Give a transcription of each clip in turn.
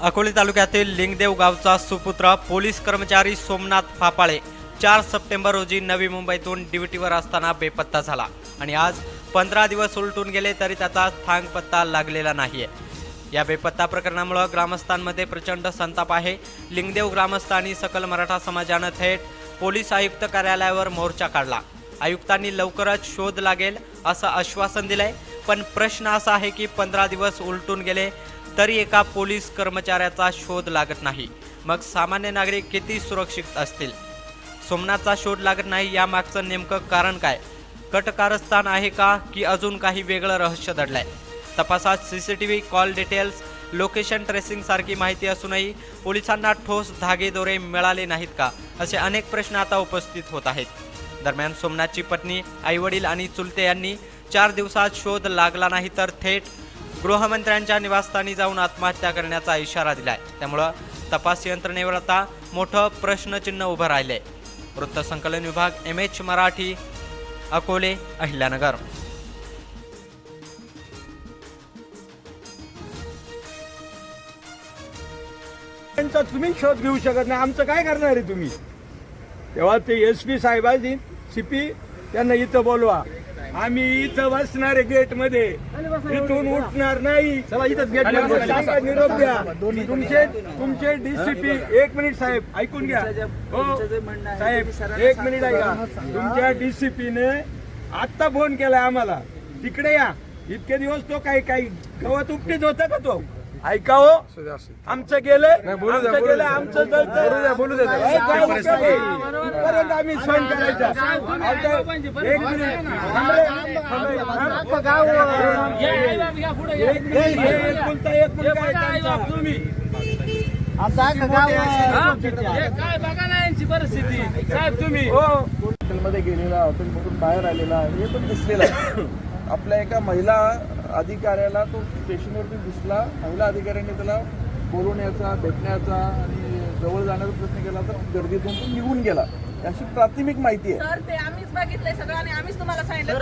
अकोले तालुक्यातील लिंगदेव गावचा सुपुत्र पोलीस कर्मचारी सोमनाथ फापाळे चार सप्टेंबर रोजी नवी मुंबईतून ड्युटीवर असताना बेपत्ता झाला. आणि आज पंधरा दिवस उलटून गेले तरी त्याचा थांग पत्ता लागलेला नाहीये. या बेपत्ता प्रकरणामुळे ग्रामस्थांमध्ये प्रचंड संताप आहे. लिंगदेव ग्रामस्थ आणि सकल मराठा समाजानं थेट पोलीस आयुक्त कार्यालयावर मोर्चा काढला. आयुक्तांनी लवकरच शोध लागेल असं आश्वासन दिलंय. पण प्रश्न असा आहे की पंधरा दिवस उलटून गेले तरी एका पोलीस कर्मचाऱ्याचा शोध लागत नाही. मग सामान्य नागरिक किती सुरक्षित असतील? सोमनाथचा शोध लागत नाही यामागचं नेमकं कारण काय? कटकारस्थान आहे का की अजून काही वेगळं रहस्य दडलंय? तपासात CCTV call details location tracing सारखी माहिती असूनही पोलिसांना ठोस धागेदोरे मिळाले नाहीत का? असे अनेक प्रश्न आता उपस्थित होत आहेत. दरम्यान सोमनाथची पत्नी आईवडील आणि चुलते यांनी चार दिवसात शोध लागला नाही तर थेट गृहमंत्र्यांच्या निवासस्थानी जाऊन आत्महत्या करण्याचा इशारा दिलाय. त्यामुळं तपास यंत्रणेवर आता मोठं प्रश्नचिन्ह उभं राहिलंय. वृत्तसंकलन विभाग एम एच मराठी अकोले अहिल्यानगर. त्यांचा तुम्ही शोध घेऊ शकत नाही. आमचं काय करणार आहे तुम्ही? तेव्हा ते एस पी साहेबांनी सीपी त्यांना इथं बोलवा. आम्ही इथं बसणार आहे गेटमध्ये इथून उठणार नाही. चला गेट निरोप द्या. तुमचे तुमचे डीसीपी एक मिनिट साहेब ऐकून घ्या. हो साहेब एक मिनिट ऐका. तुमच्या डीसीपीने आत्ता फोन केलाय आम्हाला. तिकडे या. इतके दिवस तो काही काही गवत उपटीत होता का तो? ऐका हो. आमचं गेलं आमचं गेलं आमचं उपयोग आहे? इथपर्यंत आम्ही सहन करायचा. एक मिनिट. एक मिनिट. हे. तुम्ही? काय बघा ना यांची परिस्थिती. साहेब तुम्ही. हो. हॉटेलमध्ये गेलेला हॉटेलमधून बाहेर आलेला हे पण दिसलेलं आहे. आपल्या एका महिला अधिकाऱ्याला तो स्टेशनवरती दिसला. महिला अधिकाऱ्यांनी त्याला बोलवण्याचा भेटण्याचा आणि जवळ जाण्याचा प्रयत्न केला तर गर्दीतून तो निघून गेला. अशी प्राथमिक माहिती आहे. सर ते आम्हीच बघितलंय सगळं आणि आम्हीच तुम्हाला सांगितलं.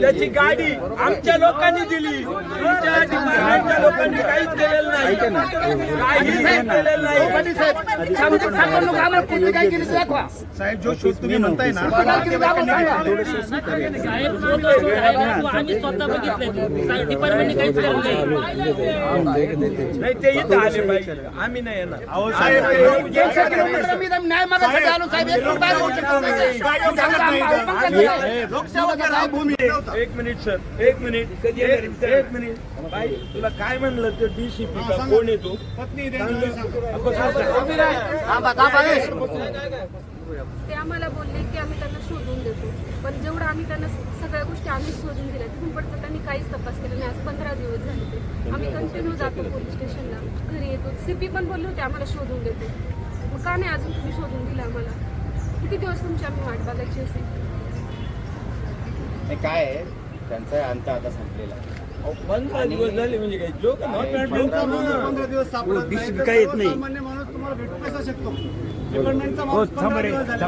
त्याची गाडी आमच्या लोकांनी दिली. तुमच्या डिपार्टमेंटच्या लोकांनी काहीच केलेलं नाही. काहीच केलेलं नाही. साहेब जो शोध तुम्ही म्हणताय ना आम्ही स्वतः बघितलंय डिपार्टमेंटने काहीच केलं नाही. नाही ते इथं आले पाहिजे आम्ही नाही येणार. अहो साहेब भूमी एक मिनिट सर. एक मिनिट एक एक मिनिट. बाई तुला काय म्हणलं तर डीसीपी का कोण येतो पत्नी ते आम्हाला बोलले की आम्ही त्यांना शोधून देतो. पण जेवढं आम्ही त्यांना सगळ्या गोष्टी आम्ही शोधून दिल्या. तिथून पुढचं त्यांनी काहीच तपास केला नाही. आज पंधरा दिवस झाले ते. आम्ही कंटिन्यू जातो पोलीस स्टेशनला घरी येतो. सीपी पण बोलले होते आम्हाला शोधून देतो. मग का नाही अजून तुम्ही शोधून दिलं आम्हाला? किती दिवस तुमची आम्ही वाट बघायची असेल? हे काय आहे? त्यांचा अंत आता संपलेला आहे. पंधरा दिवस झाले म्हणजे काय? जोक पंधरा दिवस सापडत येत नाही. सामान्य माणूस तुम्हाला भेटू कसा शकतो? डिपार्टमेंटचा माणूस पंधरा दिवस झाले.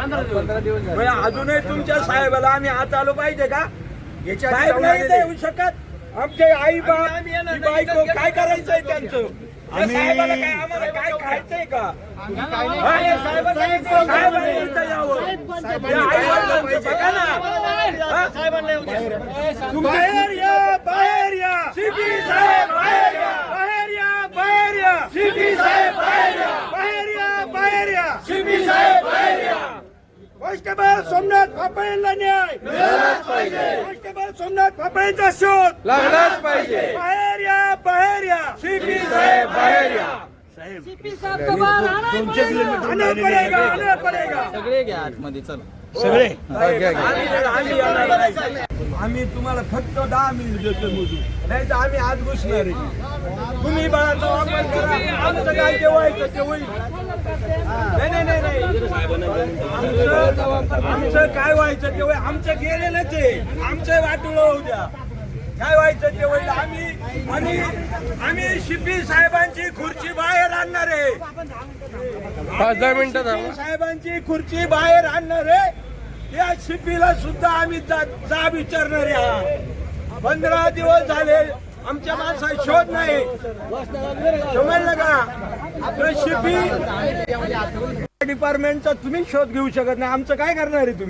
म्हणजे अजूनही तुमच्या साहेबाला आम्ही आज आलो पाहिजे का? साहेब नाही येऊ शकत. आमचे आई बाप ही बायको काय करायचंय त्यांचं? त्या साहेबाला काय आम्हाला काय खायचंय का? हा, या साहेबांना इथं- साहेबांना इथं यावं. या आई-वडिलांचं बघा ना. हा? तुम्ही बाहेर या बाहेर या सीपी साहेब बाहेर या बाहेर या बाहेर या सीपी साहेब बाहेर या बाहेर या बाहेर या सीपी साहेब बाहेर या कॉन्स्टेबल सोमनाथ फापळेंना न्याय. कॉन्स्टेबल सोमनाथ फापळेंचा शोध. लागलाच पाहिजे. बाहेर या बाहेर या. सीपी साहेब बाहेर या. आना पडेगा आना पडेगा सगळे घ्या आतमध्ये चला. आम्ही- आम्ही तुम्हाला फक्त दहा मिनिट देतो मोजून नाही तर आम्ही आज घुसणार आहे. तुम्ही बाळाचा वापर करा. आमचं काय जे व्हायचं ते होईल. नाही नाही नाही नाही. आमचं आमचं काय व्हायचं ते होईल. आमचं गेलेलंच आहे. आमचं वाटुळं होऊ द्या. काय व्हायचं ते होईल आम्ही आम्ही आम्ही शिपी साहेबांची खुर्ची बाहेर आणणार आहे. पाच दहा मिनिटं साहेबांची खुर्ची बाहेर आणणार आहे. त्या शिपीला सुद्धा आम्ही जा जा विचारणार आहे हा. पंधरा दिवस झाले आमच्या माणसाला शोध नाही. समजलं का? आपलं शिपी डिपार्टमेंटचा तुम्ही शोध घेऊ शकत नाही. आमचं काय करणार आहे तुम्ही?